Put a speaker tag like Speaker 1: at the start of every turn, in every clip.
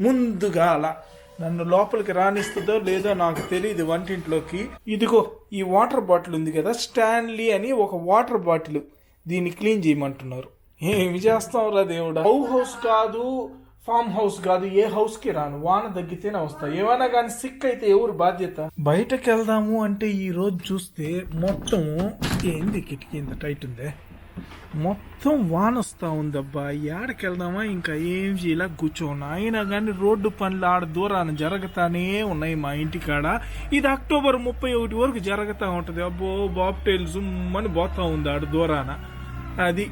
Speaker 1: ముందుగా అలా నన్ను లోపలికి రానిస్తుందో లేదో నాకు తెలియదు వంటింట్లోకి. ఇదిగో ఈ వాటర్ బాటిల్ ఉంది కదా స్టాన్లీ అని ఒక వాటర్ బాటిల్ దీన్ని క్లీన్ చేయమంటున్నారు. ఏమి రా దేవుడా? హౌ హౌస్ కాదు ఫామ్ హౌస్ కాదు ఏ హౌస్కి రాను? వాన తగ్గితేనే వస్తా. ఏమైనా కానీ సిక్ అయితే ఎవరు బాధ్యత? బయటకు వెళ్దాము అంటే ఈ రోజు చూస్తే మొత్తం ఏంది కిటికీ ఇంత టైట్ ఉందే? మొత్తం వాన వస్తూ ఉందబ్బా. ఏడకి వెళ్దామా? ఇంకా ఏం చేయాల? కూర్చోను? అయినా కానీ రోడ్డు పనులు ఆడ దూరాన జరుగుతానే ఉన్నాయి మా ఇంటికాడ. ఇది అక్టోబర్ ముప్పై ఒకటి వరకు జరుగుతూ ఉంటుంది. అబ్బో బాబ్ టైల్స్ అని పోతా ఉంది ఆడ దూరాన. అది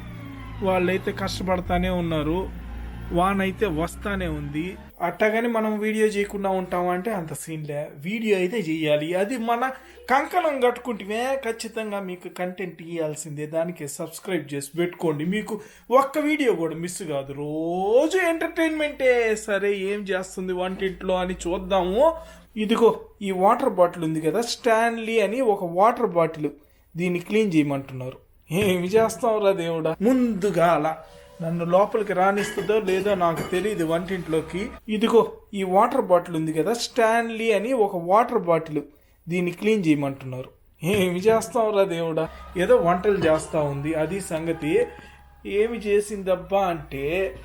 Speaker 1: వాళ్ళైతే కష్టపడతానే ఉన్నారు. వానైతే అయితే వస్తానే ఉంది. అట్టగాని మనం వీడియో చేయకుండా ఉంటాం అంటే అంత సీన్లే వీడియో అయితే చేయాలి. అది మన కంకణం కట్టుకుంటే ఖచ్చితంగా మీకు కంటెంట్ ఇవ్వాల్సిందే దానికి సబ్స్క్రైబ్ చేసి పెట్టుకోండి. మీకు ఒక్క వీడియో కూడా మిస్ కాదు. రోజు ఎంటర్టైన్మెంటే సరే ఏం చేస్తుంది వంటింట్లో అని చూద్దాము. ఇదిగో ఈ వాటర్ బాటిల్ ఉంది కదా స్టాన్లీ అని ఒక వాటర్ బాటిల్ దీన్ని క్లీన్ చేయమంటున్నారు. ఏమి చేస్తావురా దేవుడా? ముందుగా అలా నన్ను లోపలికి రాణిస్తుందో లేదో నాకు తెలియదు వంటింట్లోకి. ఇదిగో ఈ వాటర్ బాటిల్ ఉంది కదా స్టాన్లీ అని ఒక వాటర్ బాటిల్. దీన్ని క్లీన్ చేయమంటున్నారు. ఏమి చేస్తావురా దేవుడా? ఏదో వంటలు చేస్తా ఉంది. అది సంగతి. ఏమి చేసిందబ్బా అంటే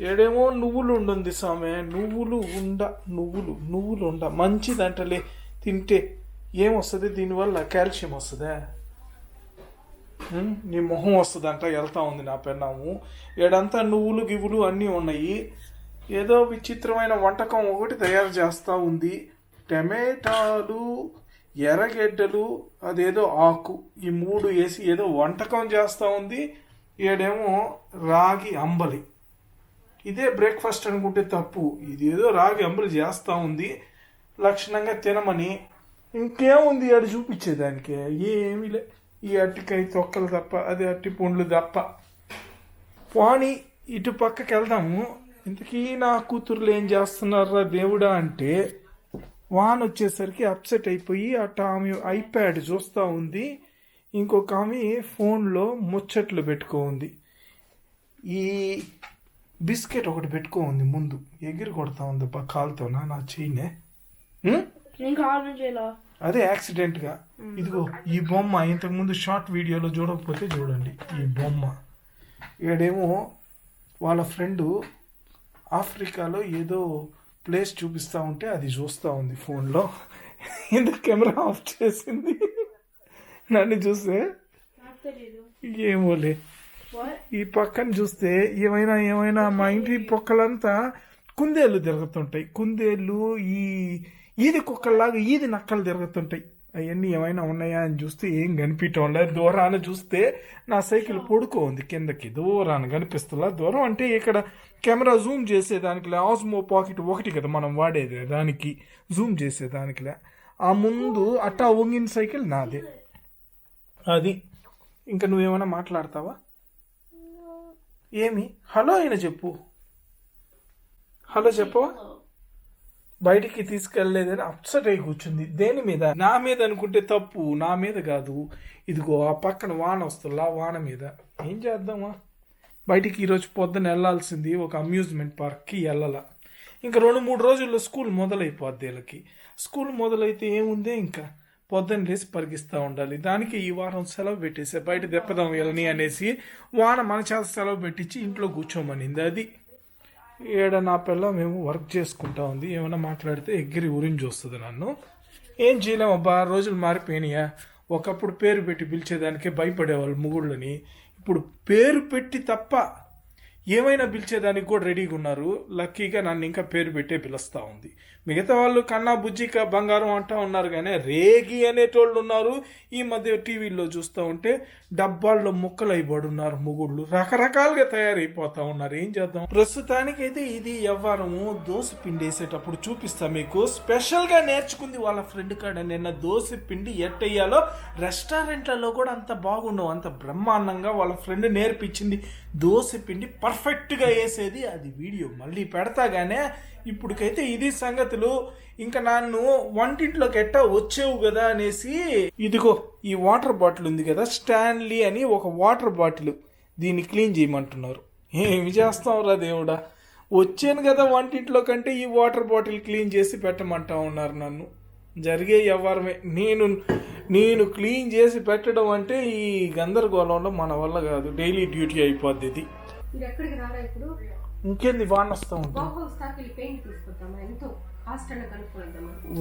Speaker 1: ఏడేమో నువ్వులు ఉండుంది సామె నువ్వులు ఉండ నువ్వులు నువ్వులు ఉండ. మంచిదంటలే. తింటే ఏమొస్తుంది? దీనివల్ల కాల్షియం వస్తుందా? నీ మొహం వస్తుందంట వెళ్తా ఉంది నా పెన్నాము. ఏడంతా నువ్వులు గివులు అన్నీ ఉన్నాయి. ఏదో విచిత్రమైన వంటకం ఒకటి తయారు చేస్తూ ఉంది. టమాటాలు ఎర్రగడ్డలు అదేదో ఆకు ఈ మూడు వేసి ఏదో వంటకం చేస్తూ ఉంది. ఏడేమో రాగి అంబలి. ఇదే బ్రేక్ఫాస్ట్ అనుకుంటే తప్పు. ఇదేదో రాగి అంబలి చేస్తూ ఉంది. లక్షణంగా తినమని. ఇంకేముంది ఆడు చూపించేదానికి? ఏమీ లే ఈ అట్టికాయ తొక్కలు తప్ప అదే అట్టి పండ్లు తప్ప. పోనీ ఇటు పక్కకి వెళ్దాము. ఇంతకీ నా కూతుర్లు ఏం చేస్తున్నారా దేవుడా అంటే వాన్ వచ్చేసరికి అప్సెట్ అయిపోయి అట్ట ఆమె ఐప్యాడ్ చూస్తూ ఉంది. ఇంకొక ఆమె ఫోన్లో ముచ్చట్లు పెట్టుకో ఉంది. ఈ బిస్కెట్ ఒకటి పెట్టుకో ఉంది ముందు. ఎగిరి కొడతా ఉంది బా కాలుతోనా నా చెయ్యినే అదే యాక్సిడెంట్గా. ఇదిగో ఈ బొమ్మ ఇంతకు ముందు షార్ట్ వీడియోలో చూడకపోతే చూడండి ఈ బొమ్మ. ఈడేమో వాళ్ళ ఫ్రెండ్ ఆఫ్రికాలో ఏదో ప్లేస్ చూపిస్తా ఉంటే అది చూస్తూ ఉంది ఫోన్లో ఎందుకు కెమెరా ఆఫ్ చేసింది? నన్ను చూస్తే? ఏమోలే? ఈ పక్కన చూస్తే ఏమైనా ఏమైనా మా ఇంటి పొక్కలంతా కుందేళ్ళు తిరుగుతుంటాయి. కుందేళ్ళు ఈ ఈది కుక్కల్లాగా ఈది నక్కలు తిరుగుతుంటాయి. అవన్నీ ఏమైనా ఉన్నాయా అని చూస్తే ఏం కనిపించడం లేదు. దూరాన చూస్తే నా సైకిల్ పడుకో ఉంది కిందకి. దూరాన కనిపిస్తుందా దూరం అంటే ఇక్కడ కెమెరా జూమ్ చేసేదానికిలే ఆస్మో పాకెట్ ఒకటి కదా మనం వాడేది దానికి. జూమ్ చేసేదానికిలే ఆ ముందు అట్టా వంగిన సైకిల్ నాదే. అది. ఇంకా నువ్వేమైనా మాట్లాడతావా? ఏమి? హలో అయినా చెప్పు. హలో చెప్పవా? బయటికి తీసుకెళ్ళేదని అప్సెట్ అయి కూర్చుంది. దేని మీద? నా మీద అనుకుంటే తప్పు. నా మీద కాదు. ఇదిగో ఆ పక్కన వాన వస్తుందా? వాన మీద. ఏం చేద్దామా? బయటికి ఈరోజు పొద్దున వెళ్ళాల్సింది ఒక అమ్యూజ్మెంట్ పార్క్కి వెళ్ళాల. ఇంకా రెండు మూడు రోజుల్లో స్కూల్ మొదలైపోద్ది వీళ్ళకి. స్కూల్ మొదలైతే ఏముందే ఇంకా? పొద్దున్న లేసి పరిగిస్తూ ఉండాలి. దానికి ఈ వారం సెలవు పెట్టేసే బయట దెప్పదాం వెళ్ళని అనేసి వాన మన చేత సెలవు పెట్టించి ఇంట్లో కూర్చోమనింది అది. ఏడ నా పిల్ల మేము వర్క్ చేసుకుంటా ఉంది ఏమైనా మాట్లాడితే ఎగ్గిరి ఉరించి వస్తుంది నన్ను. ఏం చేయలేం అబ్బా రోజులు మారిపోయినాయా. ఒకప్పుడు పేరు పెట్టి పిలిచేదానికే భయపడేవాళ్ళు ముగుళ్ళని ఇప్పుడు పేరు పెట్టి తప్ప ఏమైనా పిలిచేదానికి కూడా రెడీగా ఉన్నారు. లక్కీగా నన్ను ఇంకా పేరు పెట్టే పిలుస్తా ఉంది. మిగతా వాళ్ళు కన్నా బుజ్జిక బంగారం అంటా ఉన్నారు కానీ రేగి అనేటోళ్ళు ఉన్నారు. ఈ మధ్య టీవీల్లో చూస్తూ ఉంటే డబ్బాల్లో ముక్కలు అయిపడి ఉన్నారు ముగుళ్ళు రకరకాలుగా తయారైపోతా ఉన్నారు. ఏం చేద్దాం? ప్రస్తుతానికైతే ఇది ఎవ్వరము దోశ పిండి వేసేటప్పుడు చూపిస్తా మీకు. స్పెషల్గా నేర్చుకుంది వాళ్ళ ఫ్రెండ్ కాడ నిన్న దోశ పిండి ఎట్టయ్యాలో రెస్టారెంట్లలో కూడా అంత బాగుండవు. అంత బ్రహ్మాండంగా వాళ్ళ ఫ్రెండ్ నేర్పించింది. దోశ పిండి పర్ఫెక్ట్గా వేసేది అది వీడియో. మళ్ళీ పెడతాగానే ఇప్పుడుకైతే ఇది సంగతులు. ఇంకా నన్ను వంటింట్లోకి ఎట్టా వచ్చేవు కదా అనేసి ఇదిగో ఈ వాటర్ బాటిల్ ఉంది కదా స్టాన్లీ అని ఒక వాటర్ బాటిల్ దీన్ని క్లీన్ చేయమంటున్నారు. ఏమి చేస్తావురా దేవుడా? వచ్చాను కదా వంటింట్లో కంటే ఈ వాటర్ బాటిల్ క్లీన్ చేసి పెట్టమంటా ఉన్నారు నన్ను. జరిగే వ్యవహారమే. నేను నేను క్లీన్ చేసి పెట్టడం అంటే ఈ గందరగోళంలో మన వల్ల కాదు. డైలీ డ్యూటీ అయిపోద్ది ఇది. ఇంకేంది వాన వస్తూ ఉంటుంది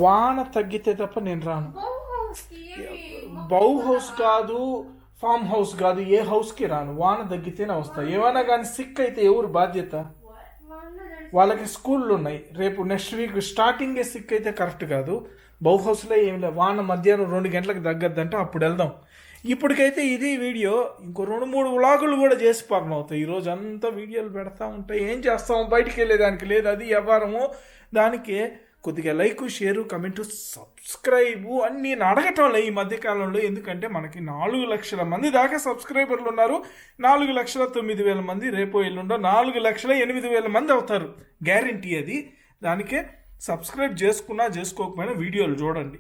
Speaker 1: వాన తగ్గితే తప్ప నేను రాను. బౌ హౌస్ కాదు ఫామ్ హౌస్ కాదు ఏ హౌస్కి రాను. వాన తగ్గితేనే వస్తా. ఏమైనా కానీ సిక్ అయితే ఎవరు బాధ్యత? వాళ్ళకి స్కూళ్ళు ఉన్నాయి రేపు నెక్స్ట్ వీక్ స్టార్టింగే సిక్ అయితే కరెక్ట్ కాదు. బౌహౌస్లో ఏం లేదు వాన మధ్యాహ్నం రెండు గంటలకు తగ్గద్దంటే అప్పుడు వెళ్దాం. ఇప్పటికైతే ఇది వీడియో. ఇంకో రెండు మూడు వ్లాగులు కూడా చేసి పక్కన అవుతాయి. ఈరోజు అంతా వీడియోలు పెడతా ఉంటాయి ఏం చేస్తాం? బయటికి వెళ్ళేదానికి లేదు అది వ్యవహారము. దానికి కొద్దిగా లైక్ షేరు కమెంట్ సబ్స్క్రైబ్ అని నేను అడగటం లే ఈ మధ్యకాలంలో. ఎందుకంటే మనకి నాలుగు లక్షల మంది దాకా సబ్స్క్రైబర్లు ఉన్నారు. నాలుగు లక్షల తొమ్మిది వేల మంది రేపు ఎల్లుండో నాలుగు లక్షల ఎనిమిది వేల మంది అవుతారు. గ్యారంటీ అది. దానికే సబ్స్క్రైబ్ చేసుకున్నా చేసుకోకపోయినా వీడియోలు చూడండి.